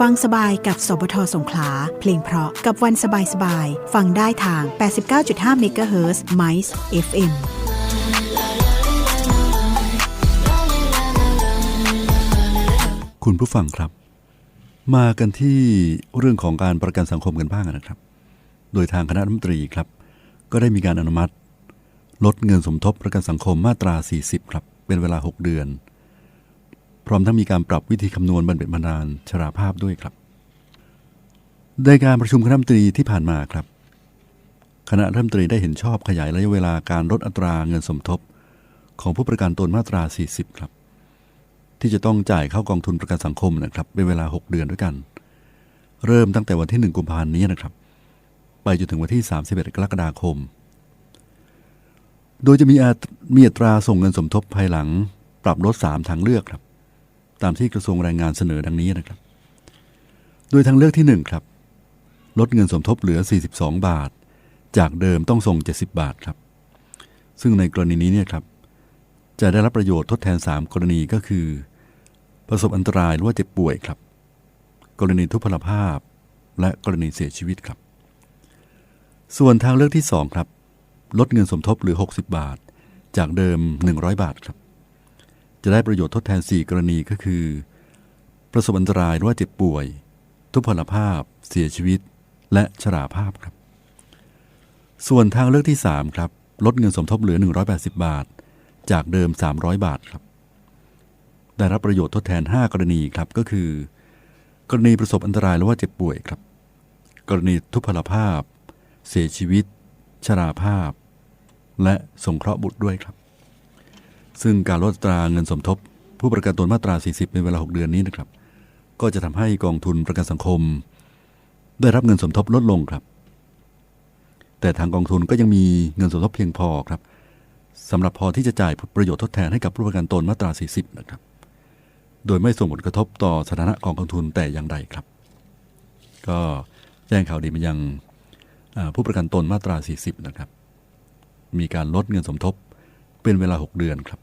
ฟังสบายกับสบทสงขลา เพลงเพราะกับวันสบายสบายๆฟังได้ทาง 89.5เมกะเฮิรตซ์ MICE FM คุณผู้ฟังครับ มากันที่เรื่องของการประกันสังคมกันบ้างนะครับ โดยทางคณะรัฐมนตรีครับ ก็ได้มีการอนุมัติ ลดเงินสมทบประกันสังคมมาตรา 40 ครับ เป็นเวลา 6 เดือน พร้อมทั้งมีการปรับวิธีคำนวณบรรเบ็ดบรรดาลชราภาพด้วยครับในการประชุมคณะรัฐมนตรีที่ผ่านมาครับ คณะรัฐมนตรีได้เห็นชอบขยายระยะเวลาการลดอัตราเงินสมทบ ของผู้ประกันตนมาตรา 40 ครับ ที่จะต้องจ่ายเข้ากองทุนประกันสังคมนะครับเป็นเวลา 6 เดือนด้วยกัน เริ่มตั้งแต่วันที่ 1 กุมภาพันธ์นี้นะครับ ไปจนถึงวันที่ 31 กรกฎาคม โดยจะมีอัตมีอัตราส่งเงินสมทบภายหลัง ปรับลด 3 ทางเลือกครับ ตามที่กระทรวงแรงงานเสนอดังนี้นะครับ โดยทางเลือกที่ 1 ครับ ลดเงินสมทบเหลือ 42 บาท จากเดิมต้องส่ง 70 บาทครับ ซึ่งในกรณีนี้เนี่ยครับ จะได้รับประโยชน์ทดแทน 3 กรณีก็คือ ประสบอันตรายหรือว่าเจ็บป่วยครับ กรณีทุพพลภาพ และกรณีเสียชีวิตครับ ส่วนทางเลือกที่ 2 ครับ ลดเงินสมทบเหลือ 60 บาท จากเดิม 100 บาทครับ จะได้ประโยชน์ทดแทน 4 กรณีก็คือ ประสบอันตรายหรือว่าเจ็บป่วย ทุพพลภาพ เสียชีวิต และชราภาพครับ ส่วนทางเลือกที่ 3 ครับ ลดเงินสมทบเหลือ 180 บาท จากเดิม 300 บาทครับ ได้รับประโยชน์ทดแทน 5 กรณีครับก็คือ กรณีประสบอันตรายหรือว่าเจ็บป่วยครับ กรณีทุพพลภาพ เสียชีวิต ชราภาพ และสงเคราะห์บุตรด้วยครับ ซึ่งการลดตราเงินสมทบ ผู้ประกันตนมาตรา 40 ในเวลา 6 เดือนนี้นะครับ ก็จะทำให้กองทุนประกันสังคม ได้รับเงินสมทบลดลงครับ แต่ทางกองทุนก็ยังมีเงินสมทบเพียงพอครับสำหรับพอที่จะจ่ายประโยชน์ทดแทนให้กับผู้ประกันตนมาตรา 40 นะครับ โดยไม่ส่งผลกระทบต่อสถานะของกองทุนแต่อย่างใดครับ ก็แจ้งข่าวดีมายังอ่าผู้ประกันตนมาตรา 40 นะครับ มีการลดเงินสมทบ เป็นเวลา 6 เดือนครับ